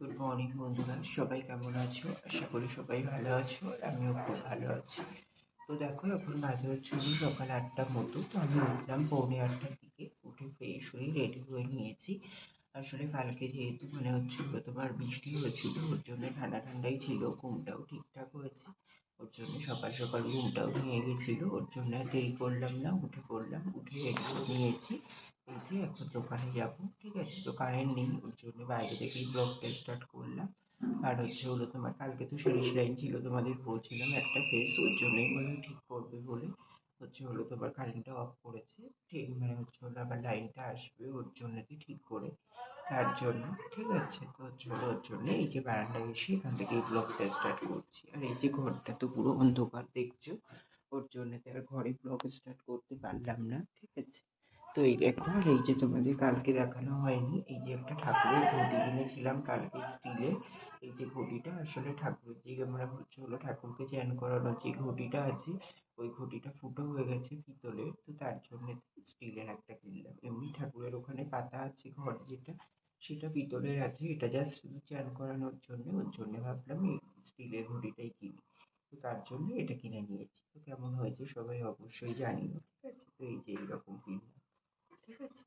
Good morning বন্ধুরা। সবাই কেমন আছো? আশা করি সবাই ভালো আছো আমিও খুব ভালো আছি। তো দেখো, এখন বাজে হচ্ছে ওই সকাল আটটার মতো। তো আমি উঠলাম পৌনে আটটার দিকে। উঠে ফ্রেশ হয়ে রেডি হয়ে নিয়েছি। আসলে কালকে যেহেতু মানে হচ্ছিল তোমার বৃষ্টি হয়েছিল, ওর জন্য ঠান্ডা ঠান্ডাই ছিল, ঘুমটাও ঠিকঠাক হয়েছে। ওর জন্য সকাল সকাল ঘুমটাও ভেঙে গেছিল, ওর জন্য দেরি করলাম না। উঠে পড়লাম, উঠে রেডি হয়ে নিয়েছি। এই যে এখন দোকানে যাব, ঠিক আছে? কারেন্ট নেই, ওর জন্য বাইরে থেকেই ব্লগটা স্টার্ট করলাম। আর হচ্ছে হলো তোমার, কালকে তো সিরিজ লাইন ছিল, তোমাদের বলছিলাম একটা ফেস ওর জন্যই মনে ঠিক করবে বলে। হচ্ছে হলো তোমার কারেন্টটা অফ করেছে, ঠিক মানে হচ্ছে হলো আবার লাইনটা আসবে ওর জন্য ঠিক করে, তার জন্য, ঠিক আছে? তো হচ্ছে হলো ওর জন্য এই যে বারান্দায় এসে এখান থেকে এই ব্লগটা স্টার্ট করছি। আর এই যে ঘরটা তো পুরো অন্ধকার, দেখছ? ওর জন্য তো আর ঘরে ব্লগ স্টার্ট করতে পারলাম না, ঠিক আছে? তো এই দেখো এই যে তোমাদের কালকে দেখানো হয়নি, এই যে একটা ঠাকুরের ঘটি কিনেছিলাম কালকে স্টিলের এই যে ঘটিটা আসলে ঠাকুরের যে আমরা হলো ঠাকুরকে চ্যান করানোর যে ঘটিটা আছে, ওই ঘটিটা ফুটো হয়ে গেছে পিতলের তো তার জন্য স্টিলের একটা কিনলাম। এমনি ঠাকুরের ওখানে পাতা আছে, ঘর যেটা, সেটা পিতলের আছে, এটা জাস্ট শুধু চ্যান করানোর জন্য, ওর জন্য ভাবলাম এই স্টিলের ঘটিটাই কিনি। তো তার জন্য এটা কিনে নিয়েছি। তো কেমন হয়েছে সবাই অবশ্যই জানিও, ঠিক আছে? তো এই যে এইরকম কিনলাম। ঠিক আছে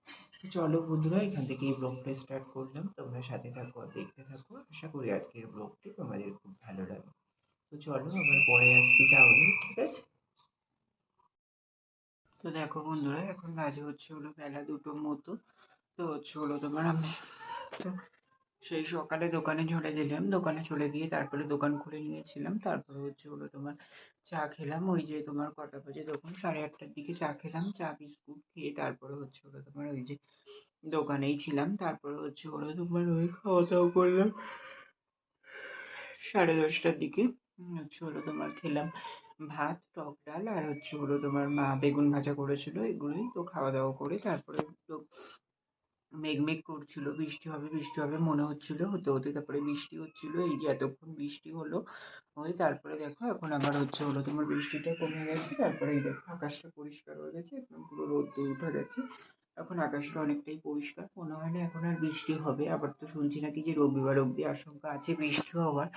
চলো বন্ধুরা, এখান থেকে এই ব্লগটা স্টার্ট করলাম। তোমরা সাথে থাকো আর দেখতে থাকো। আশা করি আজকের ব্লগটি তোমাদের খুব ভালো লাগবে। তো চলো, আবার পরে আসছি তাহলে, ঠিক আছে? তো দেখো বন্ধুরা, এখন বাজে হচ্ছে হলো বেলা দুটোর মতো। তো হচ্ছে হলো তোমার আমি সেই সকালে দোকানে চলে দিলাম দোকানে চলে গিয়ে তারপরে দোকান খুলে নিয়েছিলাম। তারপরে হচ্ছে হলো তোমার চা খেলাম। ওই যে তোমার কটা বাজে তখন সাড়ে আটটার দিকে চা খেলাম, চা, বিস্কুট খেয়ে তারপরে হচ্ছে হলো তোমার ওই যে দোকানেই ছিলাম। তারপরে হচ্ছে হলো তোমার ওই খাওয়া দাওয়া করলাম। সাড়ে দশটার দিকে হচ্ছে হলো তোমার খেলাম ভাত, টক ডাল আর হচ্ছে হলো তোমার মা বেগুন ভাজা করেছিল। এগুলোই তো খাওয়া দাওয়া করে তারপরে তো মেঘমেঘ করছিল, বৃষ্টি হবে বৃষ্টি হবে, মনে হচ্ছিল, হতে হতে তারপরে বৃষ্টি হচ্ছিল, এই যে এতক্ষণ বৃষ্টি হলো, হয়ে তারপরে দেখো এখন আবার হচ্ছে হলো তোমার বৃষ্টিটা কমে গেছে, তারপরে এই দেখো আকাশটা পরিষ্কার হয়ে গেছে একদম পুরো রোদ্দুর উঠে গেছে, এখন আকাশটা অনেকটাই পরিষ্কার, মনে হয় না এখন আর বৃষ্টি হবে, আবার তো শুনছি নাকি যে রবিবার অবধি আশঙ্কা আছে বৃষ্টি হওয়ার,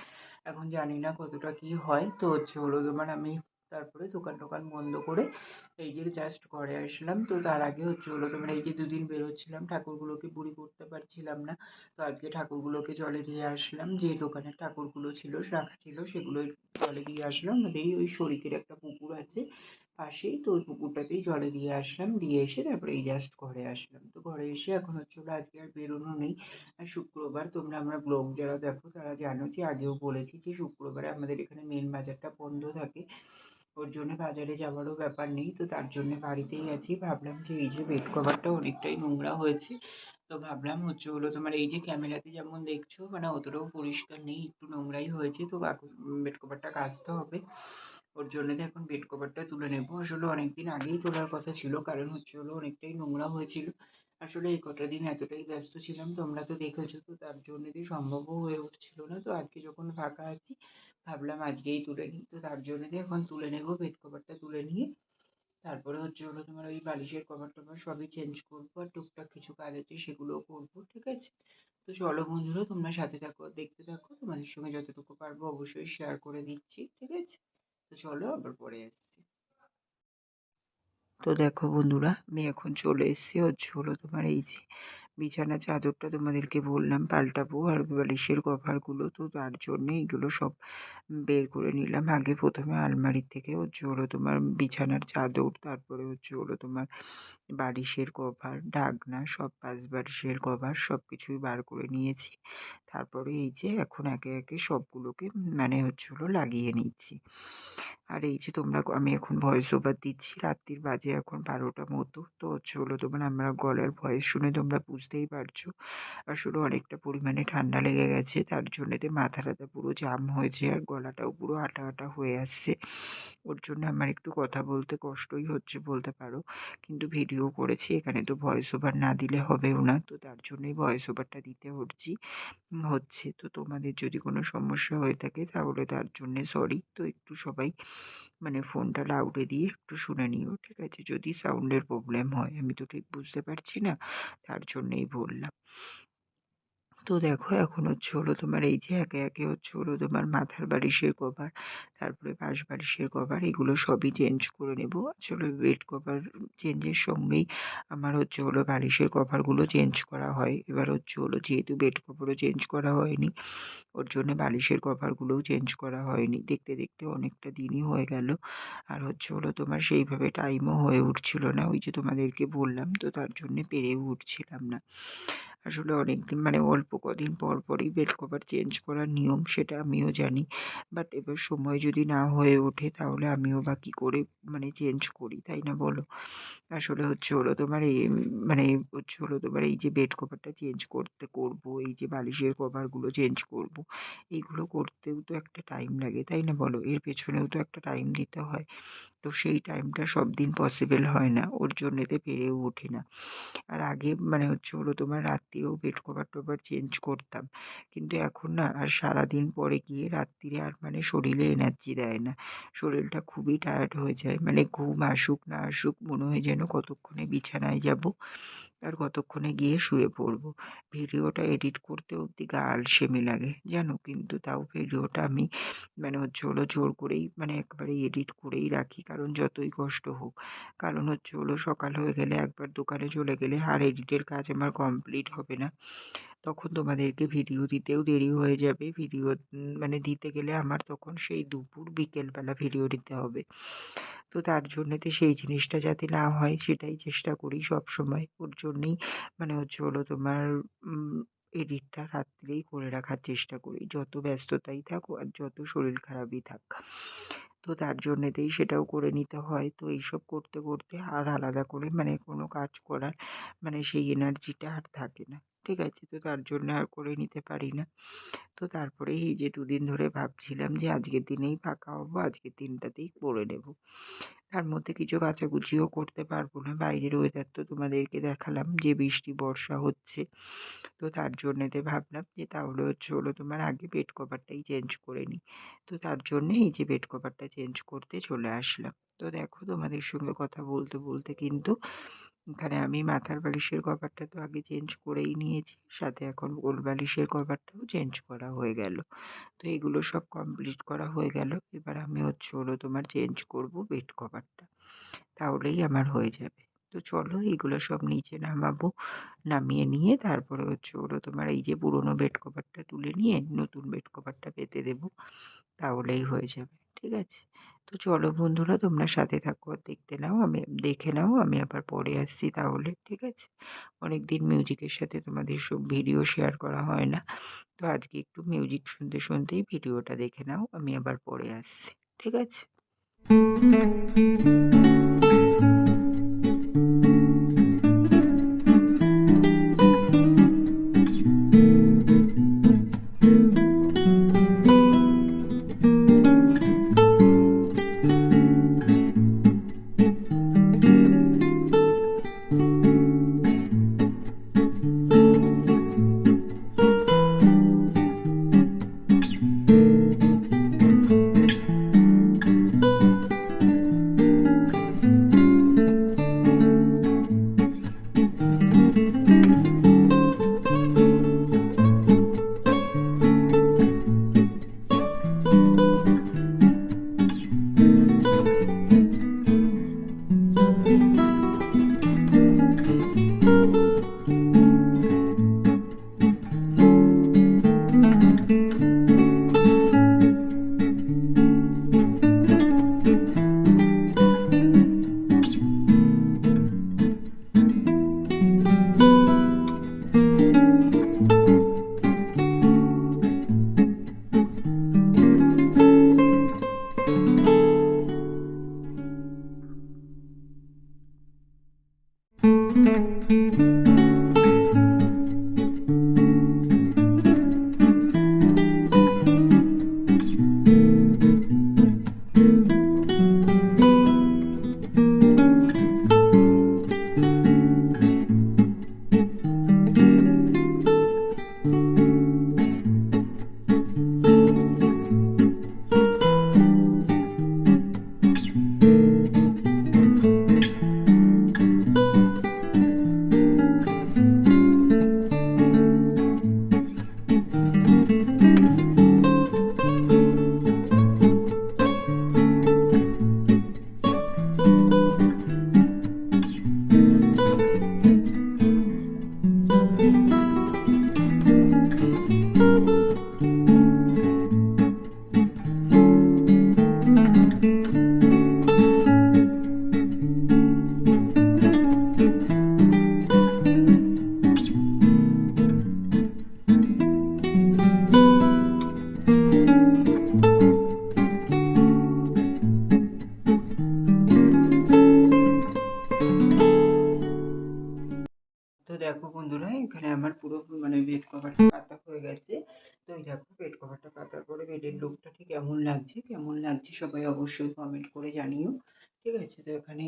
এখন জানি না কতটা কি হয়, তো হচ্ছে হলো তোমার আমি তারপরে দোকান টোকান বন্ধ করে এই যে জাস্ট ঘরে আসলাম। তো তার আগে হচ্ছে হলো তোমার এই যে দুদিন বেরোচ্ছিলাম, ঠাকুরগুলোকে বুড়ি করতে পারছিলাম না। তো আজকে ঠাকুরগুলোকে জলে দিয়ে আসলাম। যে দোকানে ঠাকুরগুলো ছিল, রাখা ছিল, সেগুলো জলে দিয়ে আসলাম। আমাদেরই ওই শরিকের একটা পুকুর আছে পাশেই। তো ওই পুকুরটাতেই জলে দিয়ে আসলাম। দিয়ে এসে তারপরে এই জাস্ট ঘরে আসলাম। তো ঘরে এসে এখন হচ্ছে হলো আজকে আর বেরোনো নেই। আর শুক্রবার তোমরা আমরা ব্লগ যারা দেখো তারা জানো যে আগেও বলেছি যে শুক্রবারে আমাদের এখানে মেন বাজারটা বন্ধ থাকে। ওর জন্য বাজারে যাওয়ারও ব্যাপার নেই, তো তার জন্য বাড়িতেই আছি। ভাবলাম যে এই যে বেড কভারটা অনেকটাই নোংরা হয়েছে। তো ভাবলাম হচ্ছে হলো তোমার এই যে ক্যামেরাতে যেমন দেখছ মানে অতটাও পরিষ্কার নেই, একটু নোংরাই হয়েছে, তো বেড কভারটা কাচতে হবে। ওর জন্য তো এখন বেড কভারটা তুলে নেব। আসলে অনেক দিন আগেই তোলার কথা ছিল, কারণ হচ্ছে হলো অনেকটাই নোংরা হয়েছিল। আসলে এই কটা দিন এতটাই ব্যস্ত ছিলাম, তোমরা তো দেখেছ, তো তার জন্য সম্ভবও হয়ে উঠছিল না। তো আজকে যখন ফাঁকা আছি ভাবলাম আজকেই তুলে নিই। তো তার জন্য এখন তুলে নেব বেড কভারটা তুলে নিয়ে। তারপরে হচ্ছে হলো তোমার ওই বালিশের কভার টভার সবই চেঞ্জ করব আর টুকটাক কিছু কাজ আছে সেগুলোও করব, ঠিক আছে? তো চলো বন্ধুরা, তোমরা সাথে থাকো, দেখতে থাকো। তোমাদের সঙ্গে যতটুকু পারব অবশ্যই শেয়ার করে দিচ্ছি, ঠিক আছে? তো চলো আবার পরে আসছি। তো দেখো বন্ধুরা, আমি এখন চলে এসেছি হচ্ছে হলো তোমার এই যে বিছানার চাদরটা তোমাদেরকে বললাম, পাল্টাবো আর বালিশের কভারগুলো তো তার জন্য এগুলো সব বের করে নিলাম। আগে প্রথমে আলমারি থেকে হচ্ছে হলো তোমার বিছানার চাদর, তারপরে হচ্ছে হলো তোমার বালিশের কভার, ঢাকনা, সব পাঁচ বালিশের কভার সব কিছুই বার করে নিয়েছি। তারপরে এই যে এখন একে একে সবগুলোকে মানে হচ্ছে হলো লাগিয়ে নিচ্ছি। আর এই যে তোমরা আমি এখন ভয়েস ওভার দিচ্ছি। রাত্রির বাজে এখন বারোটা মতো। তো হলো তোমার আমার গলার ভয়েস শুনে তোমরা বুঝতেই পারছ। আসলে অনেকটা পরিমাণে ঠান্ডা লেগে গেছে। তার জন্যেতে মাথা টাথা পুরো জাম হয়েছে আর গলাটাও পুরো আটা আটা হয়ে আসছে। ওর জন্য আমার একটু কথা বলতে কষ্টই হচ্ছে বলতে পারো। কিন্তু ভিডিও করেছি, এখানে তো ভয়েস ওভার না দিলে হবেও না। তো তার জন্যই ভয়েস ওভারটা দিতে হচ্ছি। হচ্ছে। তো তোমাদের যদি কোনো সমস্যা হয়ে থাকে তাহলে তার জন্যে সরি তো একটু সবাই মানে ফোনটা লাউডে দিয়ে একটু শুনে নিও, ঠিক আছে? যদি সাউন্ডের প্রবলেম হয়, আমি তো ঠিক বুঝতে পারছি না, তার জন্যেই বললাম। তো দেখো এখন হচ্ছে হলো তোমার এই যে একে, একে হচ্ছে হলো তোমার মাথার বালিশের কভার, তারপরে পাশ বালিশের কভার এগুলো সবই চেঞ্জ করে নেব। আসলে বেড কভার চেঞ্জের সঙ্গেই আমার হচ্ছে হলো বালিশের কভারগুলো চেঞ্জ করা হয়। এবার হচ্ছে হলো যেহেতু বেড কভারও চেঞ্জ করা হয়নি, ওর জন্য বালিশের কভারগুলোও চেঞ্জ করা হয়নি। দেখতে, দেখতে অনেকটা দিনই হয়ে গেল। আর হচ্ছে হলো তোমার সেইভাবে টাইমও হয়ে উঠছিল না। ওই যে তোমাদেরকে বললাম তো তার জন্যে পেরেও উঠছিলাম না। আসলে অনেকদিন মানে অল্প কদিন পর পরই বেড কভার চেঞ্জ করার নিয়ম সেটা আমিও জানি। বাট এবার সময় যদি না হয়ে ওঠে তাহলে আমিও বা কী করে মানে চেঞ্জ করি, তাই না বলো? আসলে হচ্ছে হলো তোমার এই মানে হচ্ছে হলো তোমার এই যে বেড কভারটা চেঞ্জ করতে করব, এই যে বালিশের কভারগুলো চেঞ্জ করব, এইগুলো করতেও তো একটা টাইম লাগে, তাই না বলো? এর পেছনেও তো একটা টাইম দিতে হয়। তো সেই টাইমটা সব দিন পসিবল হয় না, ওর জন্যেতে পেরেও ওঠে না। আর আগে মানে হচ্ছে হলো তোমার রাত্রিরেও বেড কভার টভার চেঞ্জ করতাম। কিন্তু এখন না আর সারাদিন পরে গিয়ে রাত্রিরে আর মানে শরীরে এনার্জি দেয় না। শরীরটা খুবই টায়ার্ড হয়ে যায়। মানে ঘুম আসুক না আসুক মনে হয় যেন কতক্ষণে বিছানায় যাব। আর কতক্ষণে গিয়ে শুয়ে পড়ব। ভিডিওটা এডিট করতে অবধি গা আলসেমি লাগে, জানো? কিন্তু তাও ভিডিওটা আমি মানে হচ্ছে হলো জোর করেই মানে একবারে এডিট করেই রাখি, কারণ যতই কষ্ট হোক। কারণ হচ্ছে হলো সকাল হয়ে গেলে একবার দোকানে চলে গেলে আর এডিটের কাজ আমার কমপ্লিট হবে না। তখন তোমাদেরকে ভিডিও দিতেও দেরি হয়ে যাবে। ভিডিও মানে দিতে গেলে আমার তখন সেই দুপুর, বিকেলবেলা ভিডিও দিতে হবে। তো তার জন্যেতে সেই জিনিসটা যাতে না হয়, সেটাই চেষ্টা করি সব সময় ওর জন্যেই মানে হচ্ছে হলো তোমার এডিটটা রাত্রেই করে রাখার চেষ্টা করি। যত ব্যস্ততাই থাক আর যত শরীর খারাপই থাক। তো তার জন্যেতেই সেটাও করে নিতে হয়। তো এইসব করতে করতে আর আলাদা করে মানে কোনো কাজ করার মানে সেই এনার্জিটা আর থাকে না। ঠিক আছে, তো তার জন্য আর করে নিতে পারি না। তো তারপরে এই যে দুদিন ধরে ভাবছিলাম যে আজকের দিনেই ফাঁকা হব, আজকের দিনটাতেই করে নেব। তার মধ্যে কিছু কাচাকুচিও করতে পারব না। বাইরের ওয়েদার তো তোমাদেরকে দেখালাম যে বৃষ্টি, বর্ষা হচ্ছে। তো তার জন্যেতে ভাবলাম যে তাহলে হচ্ছে হলো তোমার আগে বেড কভারটাই চেঞ্জ করে নিই। তো তার জন্যে এই যে বেড কভারটা চেঞ্জ করতে চলে আসলাম। তো দেখো তোমাদের সঙ্গে কথা বলতে বলতে কিন্তু এখানে আমি মাথার বালিশের কভারটা তো আগে চেঞ্জ করেই নিয়েছি, সাথে এখন গোল বালিশের কভারটাও চেঞ্জ করা হয়ে গেল। তো এগুলো সব কমপ্লিট করা হয়ে গেল, এবার আমি হচ্ছে হলো তোমার চেঞ্জ করব বেড কভারটা তাহলেই আমার হয়ে যাবে। তো চলো এগুলো সব নিচে নামাবো, নামিয়ে নিয়ে তারপরে হচ্ছে হলো তোমার এই যে পুরোনো বেড কভারটা তুলে নিয়ে নতুন বেড কভারটা পেতে দেবো, তাহলেই হয়ে যাবে, ঠিক আছে? তো চলো বন্ধুরা, তোমরা সাথে থাকো দেখতে নাও, আমি দেখে নাও, আমি আবার পরে আসছি তাহলে, ঠিক আছে? অনেক দিন মিউজিকের সাথে তোমাদের সব ভিডিও শেয়ার করা হয় না। তো আজকে একটু মিউজিক শুনতে শুনতেই ভিডিওটা দেখে নাও, আমি আবার পরে আসছি, ঠিক আছে?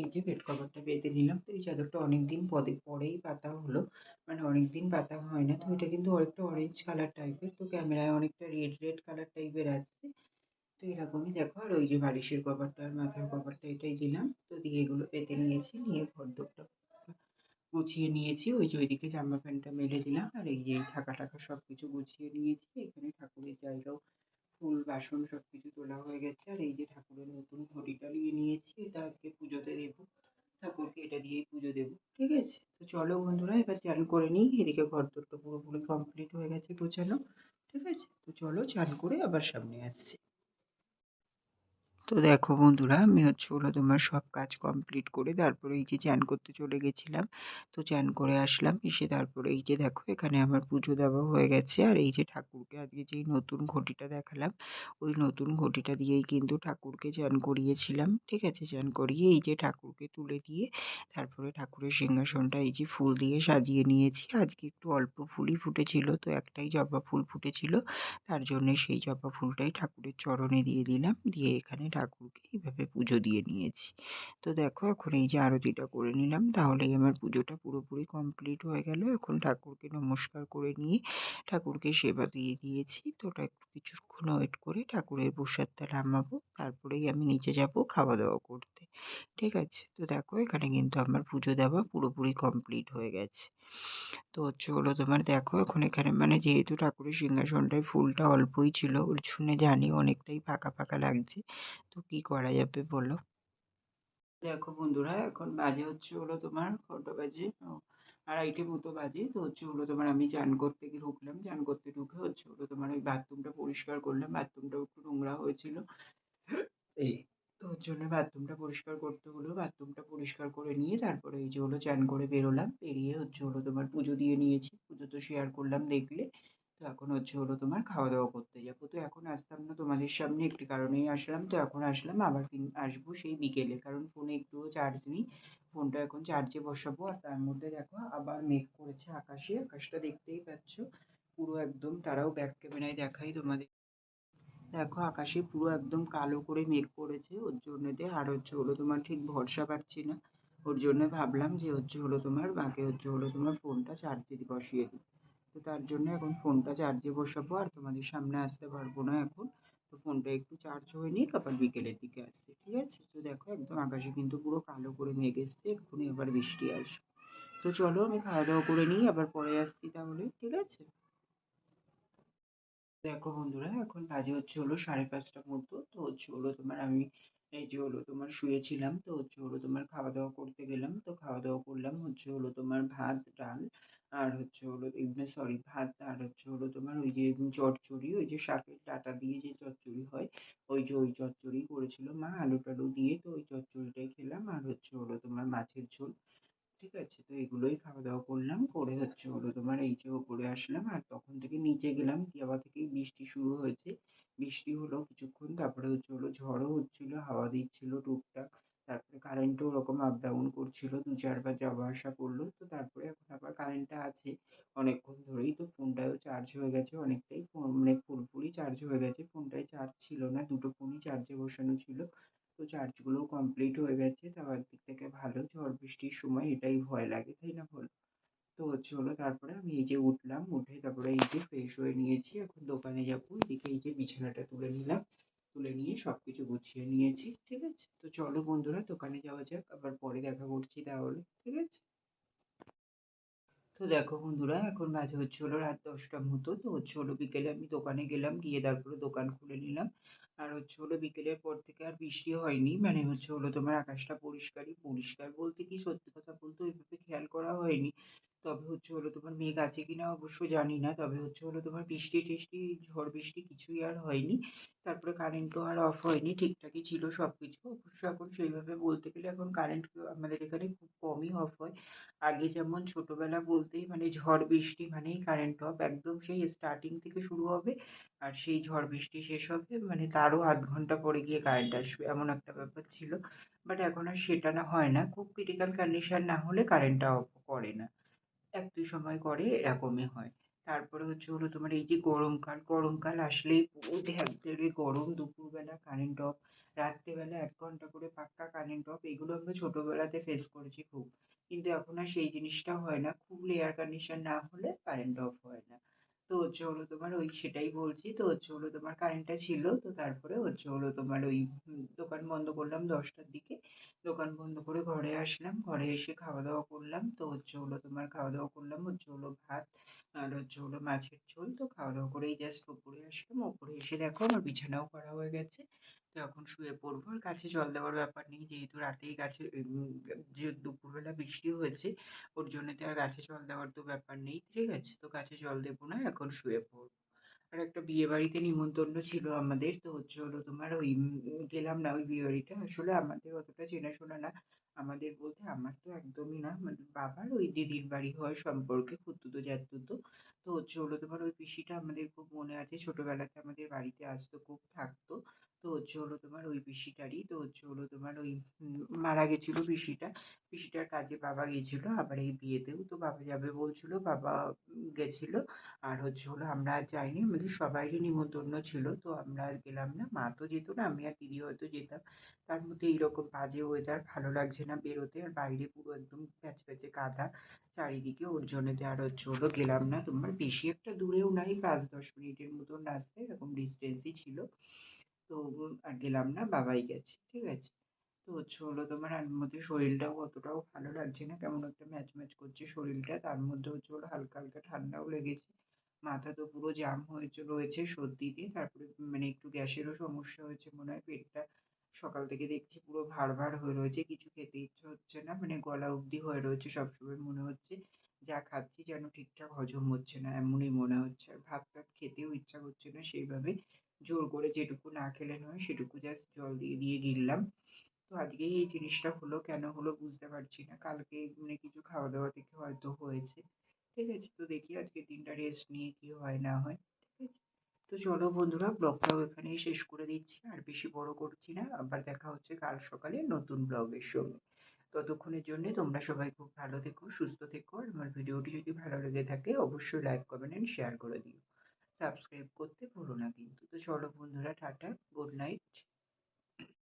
এই যে বেড কভারটা বেঁধে নিলাম, তো এই চাদরটা অনেক দিন পরে পরেই পাতা হলো। মানে অনেক দিন পাতা হয় না, তো এটা কিন্তু অনেকটা অরেঞ্জ কালার টাইপের তো ক্যামেরায় অনেকটা রেড রেড কালার টাইপের আসছে। তো এরকমই দেখো, আর ওই যে বালিশের কভারটা আর মাথার কভারটা এটাই দিলাম। তো দিয়ে এগুলো পেতে নিয়েছি, নিয়ে ঘরদোরটা গুছিয়ে নিয়েছি। ওই যে ওইদিকে জামা প্যান্টটা মেলে দিলাম, আর এই যে থাকা টাকা সব কিছু গুছিয়ে নিয়েছি। এখানে ঠাকুরের জায়গাও ফুল, বাসন সবকিছু তোলা হয়ে গেছে। আর এই যে ঠাকুরের নতুন ঘটিটা নিয়ে নিয়েছি, এটা আজকে পুজোতে দেবো। ঠাকুরকে এটা দিয়েই পুজো দেবো, ঠিক আছে? তো চলো বন্ধুরা, এবার চান করে নিই। এদিকে ঘর তো পুরোপুরি কমপ্লিট হয়ে গেছে গোছানো, ঠিক আছে? তো চলো চান করে আবার সামনে আসছি। তো দেখো বন্ধুরা, আমি হচ্ছে হলো তোমার সব কাজ কমপ্লিট করে তারপরে এই যে চান করতে চলে গেছিলাম। তো চান করে আসলাম, এসে তারপরে এই যে দেখো এখানে আমার পুজো দেওয়া হয়ে গেছে। আর এই যে ঠাকুরকে আজকে যেই নতুন ঘটিটা দেখালাম, ওই নতুন ঘটিটা দিয়েই কিন্তু ঠাকুরকে চান করিয়েছিলাম। ঠিক আছে, চান করিয়ে এই যে ঠাকুরকে তুলে দিয়ে তারপরে ঠাকুরের সিংহাসনটা এই যে ফুল দিয়ে সাজিয়ে নিয়েছি। আজকে একটু অল্প ফুলই ফুটেছিল, তো একটাই জবা ফুল ফুটেছিল। তার জন্যে সেই জবা ফুলটাই ঠাকুরের চরণে দিয়ে দিলাম। দিয়ে এখানে ঠাকুরকে এইভাবে পুজো দিয়ে নিয়েছি। তো দেখো এখন এই যে আরতিটা করে নিলাম, তাহলেই আমার পুজোটা পুরোপুরি কমপ্লিট হয়ে গেল। এখন ঠাকুরকে নমস্কার করে নিয়ে ঠাকুরকে সেবা দিয়ে দিয়েছি। তো একটু কিছুক্ষণ ওয়েট করে ঠাকুরের প্রসাদটা নামাবো, তারপরেই আমি নিচে যাব খাওয়া দাওয়া করতে। ঠিক আছে? তো দেখো এখানে কিন্তু আমার পুজো দেওয়া পুরোপুরি কমপ্লিট হয়ে গেছে। তো হচ্ছে হলো তোমার দেখো, এখন এখানে মানে যেহেতু ঠাকুরের সিংহাসনটায় ফুলটা অল্পই ছিল, ওর জন্য জানি অনেকটাই ফাঁকা ফাঁকা লাগছে, তো কি করা যাবে বলো? দেখো বন্ধুরা, এখন বাজে হচ্ছে হলো তোমার কটা বাজে? আড়াইটে মতো বাজে, তো হচ্ছে হলো তোমার আমি চান করতে গিয়ে ঢুকলাম, চান করতে ঢুকে হচ্ছে হলো তোমার ওই বাথরুমটা পরিষ্কার করলাম বাথরুমটাও একটু নোংরা হয়েছিল। এই তো ওর জন্য বাথরুমটা পরিষ্কার করতে হলো। বাথরুমটা পরিষ্কার করে নিয়ে তারপরে এই যে হলো চান করে বেরোলাম। বেরিয়ে হচ্ছে হলো তোমার পুজো দিয়ে নিয়েছি। পুজো তো শেয়ার করলাম দেখলে। তো এখন হচ্ছে হলো তোমার খাওয়া দাওয়া করতে যাব। তো এখন আসতাম না তোমাদের সামনে একটি কারণেই আসলাম। তো এখন আসলাম, আবার আসব সেই বিকেলে। কারণ ফোনে একটুও চার্জ নেই। ফোনটা এখন চার্জে বসাবো। আর তার মধ্যে দেখো আবার মেঘ করেছে আকাশে। আকাশটা দেখতেই পাচ্ছ। পুরো একদম তারাও ব্যাক ক্যামেরায় দেখাই তোমাদের। দেখো আকাশে পুরো একদম কালো করে মেঘ করেছে, ওর জন্যতে আর হচ্ছে হলো তোমার ঠিক ভরসা পাচ্ছি না। ওর জন্য ভাবলাম যে হচ্ছে হলো তোমার, বাকি হচ্ছে হলো তোমার ফোনটা চার্জে বসিয়ে দিই তো তার জন্য এখন ফোনটা চার্জে বসাবো, আর তোমাদের সামনে আসতে পারব না এখন। তো ফোনটা একটু চার্জ হয়ে নিয়ে তারপর বিকেলের দিকে আসছে, ঠিক আছে? তো দেখো একদম আকাশে কিন্তু পুরো কালো করে মেঘ এসছে, এক্ষুনি এবার বৃষ্টি আসবে। তো চলো আমি খাওয়া দাওয়া করে নিই, আবার পরে আসছি তাহলে, ঠিক আছে? দেখো বন্ধুরা, এখন বাজে হচ্ছে হলো সাড়ে পাঁচটার মতো তো হচ্ছে হলো তোমার আমি, এই যে হলো তোমার শুয়েছিলাম, তো হচ্ছে হলো তোমার খাওয়া দাওয়া করতে গেলাম। তো খাওয়া দাওয়া করলাম হচ্ছে হলো তোমার ভাত, ডাল আর হচ্ছে হলো সরি ভাত আর হচ্ছে হলো তোমার ওই যে চচ্চড়ি, ওই যে শাকের ডাঁটা দিয়ে যে চচ্চড়ি হয়, ওই যে ওই চচ্চড়ি করেছিল মা আলু টালু দিয়ে। তো ওই চচ্চড়িটাই খেলাম আর হচ্ছে হলো তোমার মাছের ঝোল। ঠিক আছে, তো এগুলোই খাওয়া দাওয়া করলাম, করে হচ্ছে হলো তোমার এই যে ওপরে আসলাম, আর তখন থেকে নিচে গেলাম আবার থেকেই বৃষ্টি শুরু হয়েছে। বৃষ্টি হলো কিছুক্ষণ, তারপরে হচ্ছে হলো ঝড়ও হচ্ছিল, হাওয়া দিচ্ছিল টুকটাক, তারপরে কারেন্টও ওরকম আপ ডাউন করছিল, দু চারবার যাওয়া আসা করল, তো তারপরে এখন আবার কারেন্টটা আছে অনেকক্ষণ ধরেই, তো ফোনটাও চার্জ হয়ে গেছে অনেকটাই ফোন মানে পুরোপুরি চার্জ হয়ে গেছে ফোনটায় চার্জ ছিল না, দুটো ফোনই চার্জে বসানো ছিল, তো চার্জগুলোও কমপ্লিট হয়ে গেছে, তাও একদিক ভালো ঝড় বৃষ্টির সময় এটাই ভয় লাগে, তাই না বল? তো চলো তারপরে আমি এই যে উঠলাম, উঠে তারপরে এই যে ফ্রেশ হয়ে নিয়েছি, এখন দোকানে যাব, এদিকে এই যে বিছানাটা তুলে নিলাম, তুলে নিয়ে সব কিছু গুছিয়ে নিয়েছি, ঠিক আছে? তো চলো বন্ধুরা, দোকানে যাওয়া যাক, আবার পরে দেখা করছি তাহলে, ঠিক আছে? তো দেখো বন্ধুরা, এখন বাজে হচ্ছে হলো রাত দশটার মতো। তো হচ্ছে হলো বিকেলে আমি দোকানে গেলাম, গিয়ে তারপরে দোকান খুলে নিলাম। আর হচ্ছে হলো বিকেলের পর থেকে আর বৃষ্টি হয়নি। মানে হচ্ছে হলো তোমার আকাশটা পরিষ্কারই পরিষ্কার বলতে কি সত্যি কথা বলতে ওইভাবে খেয়াল করা হয়নি। তবে হচ্ছে হলো তোমার মেঘ আছে কিনা অবশ্য জানি না। তবে হচ্ছে হলো তোমার বৃষ্টি টিষ্টি, ঝড় বৃষ্টি কিছুই আর হয়নি। তারপরে কারেন্টও আর অফ হয়নি, ঠিকঠাকই ছিল সব কিছু অবশ্য এখন সেইভাবে বলতে গেলে এখন কারেন্ট আমাদের এখানে খুব কমই অফ হয়। আগে যেমন ছোটোবেলা বলতেই মানে ঝড় বৃষ্টি মানেই কারেন্ট অফ একদম সেই স্টার্টিং থেকে শুরু হবে আর সেই ঝড় বৃষ্টি শেষ হবে মানে তারও আধ ঘণ্টা পরে গিয়ে কারেন্ট আসবে এমন একটা ব্যাপার ছিল। বাট এখন আর সেটা না হয় না। খুব ক্রিটিক্যাল কন্ডিশন না হলে কারেন্টটা অফ করে না। এক দুই সময় করে এরকমই হয়। তারপরে হচ্ছে হলো তোমার এই যে গরমকাল গরমকাল আসলেই পুরো ধ্যাপধেপে গরম, দুপুরবেলা কারেন্ট অফ রাত্রেবেলা এক ঘণ্টা করে পাক্কা কারেন্ট অফ এগুলো আমরা ছোটবেলাতে ফেস করেছি খুব। কিন্তু এখন আর সেই জিনিসটা হয় না, খুব এয়ার কন্ডিশন না হলে কারেন্ট অফ হয় না। তো হচ্ছে হলো তোমার ওই সেটাই বলছি। তো হচ্ছে হলো তোমার কারেন্টটা ছিল, তো তারপরে হচ্ছে হলো তোমার ওই দোকান বন্ধ করলাম দশটার দিকে। দোকান বন্ধ করে ঘরে আসলাম, ঘরে এসে খাওয়া দাওয়া করলাম। তো হচ্ছে হলো তোমার খাওয়া দাওয়া করলাম, হচ্ছে হলো ভাত আর হচ্ছে হলো মাছের ঝোল। তো খাওয়া দাওয়া করেই জাস্ট ওপরে আসলাম। ওপরে এসে দেখো আমার বিছানাও করা হয়ে গেছে। তো এখন শুয়ে পড়ব আর গাছে জল দেওয়ার ব্যাপার নেই। যেহেতু রাতেই গাছে যে দুপুরবেলা বৃষ্টি হয়েছে, ওর জন্য তো আর গাছে জল দেওয়ার তো ব্যাপার নেই। ঠিক আছে, তো গাছে জল দেবো না, এখন শুয়ে পড়ব। আর একটা বিয়ে বাড়িতে নিমন্ত্রণ ছিল আমাদের, তো হচ্ছে হলো তোমার ওই গেলাম না ওই বিয়ে বাড়িটা আসলে আমাদের অতটা চেনাশোনা না। আমাদের বলতে আমার তো একদমই না মানে বাবার ওই দিদির বাড়ি হয় সম্পর্কে খুড়তুতো জ্যাঠতুতো তো হচ্ছে হলো তোমার ওই পিসিটা আমাদের খুব মনে আছে, ছোটবেলাতে আমাদের বাড়িতে আসতো, খুব থাকতো। তো হচ্ছে হলো তোমার ওই পিসিটারই, তো হচ্ছে হলো তোমার ওই মারা গেছিল পিসিটা। পিসিটার কাজে বাবা গেছিল, আবার এই বিয়েতেও তো বাবা যাবে বলছিল, বাবা গেছিল। আর হচ্ছে হলো আমরা আর যাইনি, আমাদের সবাইরই নিমন্ত্রণ ছিল, তো আমরা আর গেলাম না। মা তো যেত না, আমি আর দিদি হয়তো যেতাম। তার মধ্যে এইরকম বাজে ওয়েদার ভালো লাগছে না বেরোতে, আর বাইরে পুরো একদম প্যাচে প্যাচে কাদা। চারিদিকে ওর জন্যতে আর হচ্ছে হলো গেলাম না। তোমার বেশি একটা দূরেও নাই, পাঁচ দশ মিনিটের মতন রাস্তা, এরকম ডিস্টেন্সই ছিল। তো গেলাম না, বাবাই গেছে, ঠিক আছে। তো হচ্ছে হলো তোমার আর মধ্যে শরীরটাও অতটাও ভালো লাগছে না, কেমন একটা ম্যাচ ম্যাচ করছে শরীরটা, তার মধ্যে হচ্ছে হলো হালকা হালকা ঠান্ডাও লেগেছে। মাথা তো পুরো জাম হয়েছে, রয়েছে সর্দিতে তারপরে মানে একটু গ্যাসেরও সমস্যা হয়েছে মনে হয়, পেটটা সকাল থেকে দেখছি পুরো ভার ভার হয়ে রয়েছে, কিছু খেতে ইচ্ছে হচ্ছে না মানে গলা অবধি হয়ে রয়েছে সবসময় মনে হচ্ছে। যা খাচ্ছি যেন ঠিকঠাক হজম হচ্ছে না, এমনই মনে হচ্ছে। ভাত টাত খেতেও ইচ্ছা করছে না, সেইভাবে জোর করে যেটুকু না খেলে নয়, সেটুকু জাস্ট জল দিয়ে দিয়ে গিললাম। তো আজকেই এই জিনিসটা হলো, কেন হলো বুঝতে পারছি না। কালকে মানে কিছু খাওয়া দাওয়া থেকে হয়তো হয়েছে। ঠিক আছে, তো দেখি আজকে দিনটা রেস্ট নিয়ে কি হয়, না হয়। ঠিক আছে? তো চলো বন্ধুরা ব্লগটাও এখানেই শেষ করে দিচ্ছি। আর বেশি বড় করছি না, আবার দেখা হচ্ছে কাল সকালে নতুন ব্লগের সঙ্গে। ততক্ষণের জন্য তোমরা সবাই খুব ভালো থেকো, সুস্থ থেকো। আমার ভিডিওটি যদি ভালো লেগে থাকে, অবশ্যই লাইক কমেন্ট অ্যান্ড শেয়ার করে দিও। সাবস্ক্রাইব করতে ভুলো না কিন্তু। তো চলো বন্ধুরা, টাটা গুড নাইট